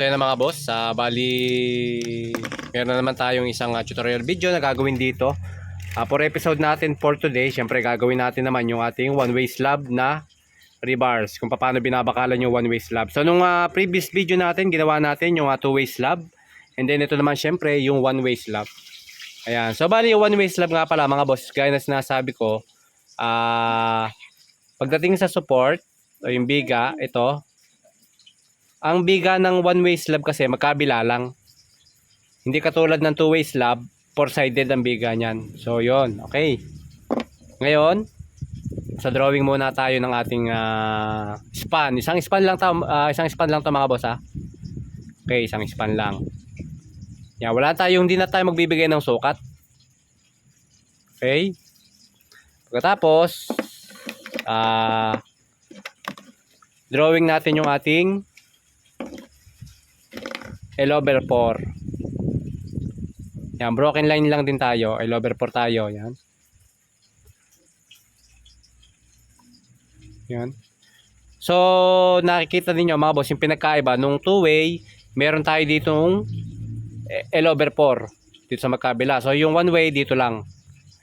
So yun na mga boss, sa bali meron na naman tayong isang ah, tutorial video na gagawin dito. Ah, for episode natin for today, syempre gagawin natin naman yung ating one-way slab na rebars, kung paano binabakalan yung one-way slab. So nung ah, previous video natin, ginawa natin yung ah, two-way slab. And then ito naman syempre yung one-way slab. Ayan. So bali yung one-way slab nga pala mga boss, gaya na sinasabi ko, ah pagdating sa support, o yung biga, ito, ang biga ng one-way slab kasi magkabila lang. Hindi katulad ng two-way slab, four-sided ang biga niyan. So, yon Okay. Ngayon, sa drawing muna tayo ng ating ah, span. Isang span lang to, ah, isang span lang to mga boss ha. Okay, isang span lang. Yan, wala tayong hindi na tayo magbibigay ng sukat. Okay? Pagkatapos, ah drawing natin yung ating L over 4. Yan, broken line lang din tayo. L over 4 tayo. Yan. Yan. So, nakikita niyo mga boss, yung pinagkaiba, nung two-way, meron tayo ditong L over 4 dito sa magkabila. So, yung one-way, dito lang.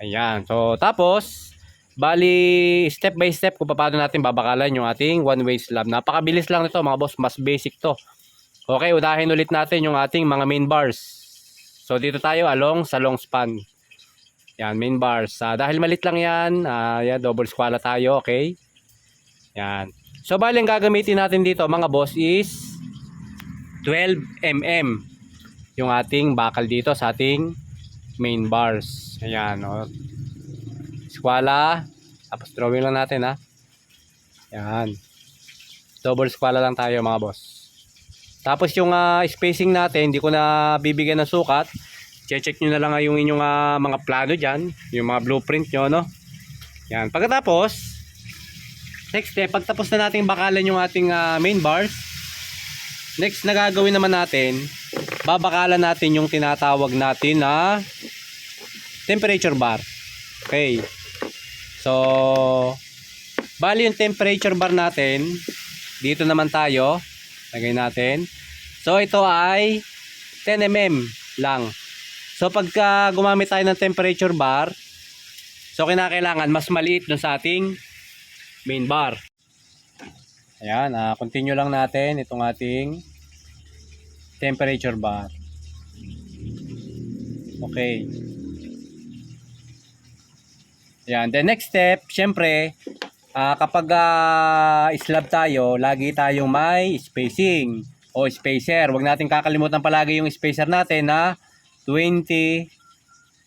Ayan. So, tapos, bali, step by step kung paano natin babakalan yung ating one-way slab. Napakabilis lang nito mga boss, mas basic to. Okay, unahin ulit natin yung ating mga main bars. So dito tayo along sa long span. Yan, main bars. Ah, dahil malit lang yan, ah, yan, double squala tayo, okay? Yan. So bali ang gagamitin natin dito mga boss is 12 mm yung ating bakal dito sa ating main bars. Ayan, oh. Squala. Tapos drawing lang natin ha. Yan. Double squala lang tayo mga boss. Tapos yung ah, spacing natin, hindi ko na bibigyan ng sukat. Che-check nyo na lang yung inyong ah, mga plano dyan. Yung mga blueprint nyo, no? Yan. Pagkatapos, next step, pagtapos na natin bakalan yung ating ah, main bars, next na gagawin naman natin, babakalan natin yung tinatawag natin na temperature bar. Okay. So, bali yung temperature bar natin, dito naman tayo, lagay natin. So, ito ay 10 mm lang. So, pagka gumamit tayo ng temperature bar, so, kinakailangan mas maliit dun sa ating main bar. Ayan, ah, continue lang natin itong ating temperature bar. Okay. Ayan, the next step, syempre, ah, kapag ah, slab tayo, lagi tayong may spacing o spacer. Huwag natin kakalimutan palagi yung spacer natin na 20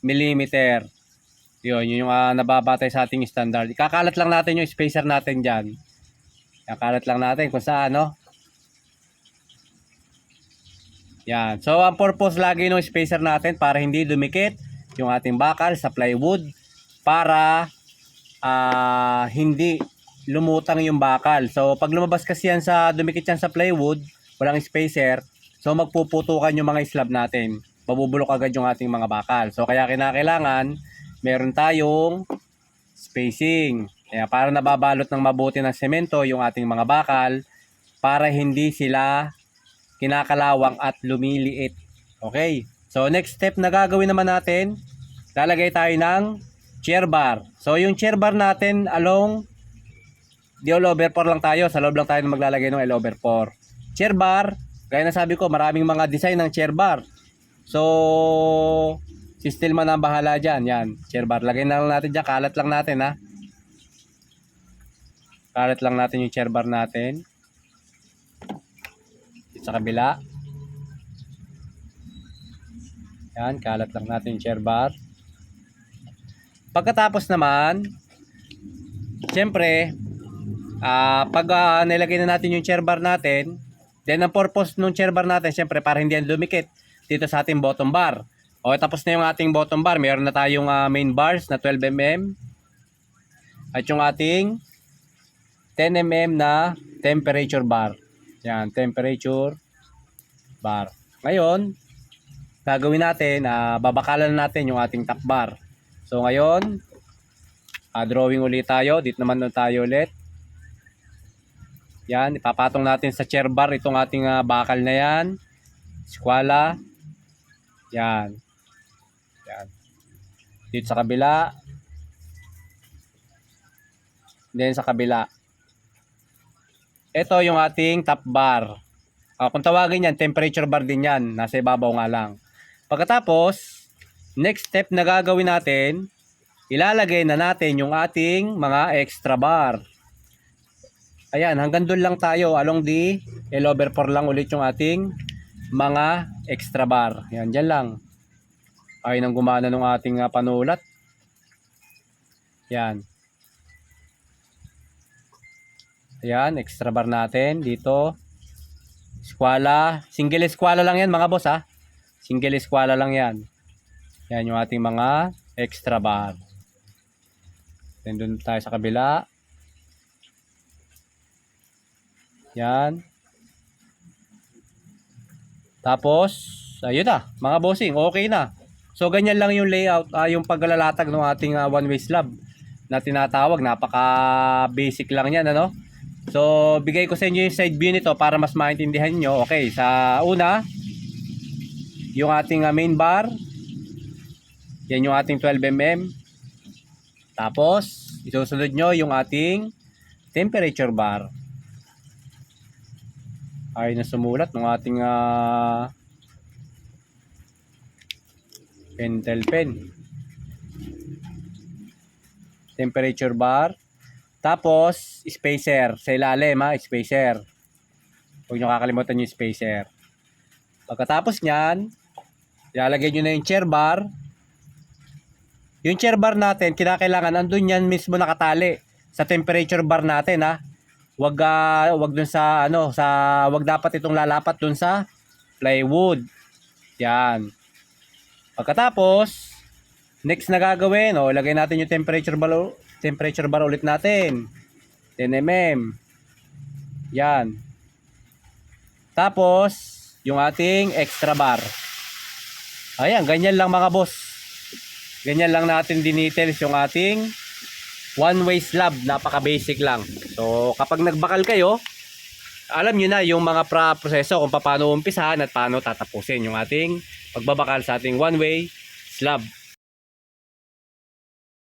mm. Yun, yun yung ah, nababatay sa ating standard. Ikakalat lang natin yung spacer natin dyan. Ikakalat lang natin kung saan, no? Yan. So, ang purpose lagi ng spacer natin para hindi dumikit yung ating bakal sa plywood para ah, hindi lumutang yung bakal. So, pag lumabas kasi yan sa, dumikit yan sa plywood, walang spacer, so magpuputukan yung mga slab natin. Mabubulok agad yung ating mga bakal. So, kaya kinakailangan, meron tayong spacing. Kaya para nababalot ng mabuti ng semento yung ating mga bakal para hindi sila kinakalawang at lumiliit. Okay? So, next step na gagawin naman natin, lalagay tayo ng chair bar. So, yung chair bar natin along di all over 4 lang tayo. Sa loob lang tayo maglalagay ng L over 4. Chair bar, gaya na sabi ko, maraming mga design ng chair bar. So, si Stillman ang bahala dyan. Yan, chair bar. Lagay na lang natin dyan. Kalat lang natin ha. Kalat lang natin yung chair bar natin. Sa kabila. Yan, kalat lang natin yung chair bar. Pagkatapos naman, siyempre, ah pag ah, nilagay na natin yung chair bar natin, then ang purpose ng chair bar natin, siyempre, para hindi yan lumikit dito sa ating bottom bar. O tapos na yung ating bottom bar, meron na tayong ah, main bars na 12mm at yung ating 10mm na temperature bar. Yan, temperature bar. Ngayon, gagawin natin, ah, babakalan natin yung ating top bar. So ngayon, ah, drawing ulit tayo. Dito naman na tayo ulit. Yan, ipapatong natin sa chair bar itong ating ah, bakal na yan. Squala. Yan. Yan. Dito sa kabila. Then sa kabila. Ito yung ating top bar. Ah, kung tawagin yan, temperature bar din yan. Nasa ibabaw nga lang. Pagkatapos, next step na gagawin natin, ilalagay na natin yung ating mga extra bar. Ayan, hanggang doon lang tayo. Along the L over 4 lang ulit yung ating mga extra bar. Yan, dyan lang. Ay nang gumana ng ating ah, panulat. Yan. Ayan, extra bar natin dito. Squala. Single squala lang yan mga boss ha. Single squala lang yan. Yan yung ating mga extra bar. Then doon tayo sa kabila. Yan. Tapos, ayun na, mga bossing, okay na. So, ganyan lang yung layout, ah, yung paglalalatag ng ating ah, one-way slab na tinatawag. Napaka-basic lang yan, ano? So, bigay ko sa inyo yung side view nito para mas maintindihan nyo. Okay, sa una, yung ating ah, main bar. Yan yung ating 12mm. Tapos, isusunod nyo yung ating temperature bar. Ay na sumulat ng ating ah, pentel pen. Temperature bar. Tapos, spacer. Sa ilalim ha, spacer. Huwag nyo kakalimutan yung spacer. Pagkatapos nyan, ilalagay nyo na yung chair bar. Yung chair bar natin, kinakailangan, andun yan mismo nakatali sa temperature bar natin ha. Wag ah, wag dun sa ano, sa wag dapat itong lalapat dun sa plywood. Yan. Pagkatapos, next na gagawin, oh, lagay natin yung temperature bar temperature bar ulit natin. 10 mm. Yan. Tapos, yung ating extra bar. Ayan, ganyan lang mga boss. Ganyan lang natin dinetails yung ating one-way slab. Napaka-basic lang. So, kapag nagbakal kayo, alam nyo na yung mga pra proseso kung paano umpisahan at paano tatapusin yung ating pagbabakal sa ating one-way slab.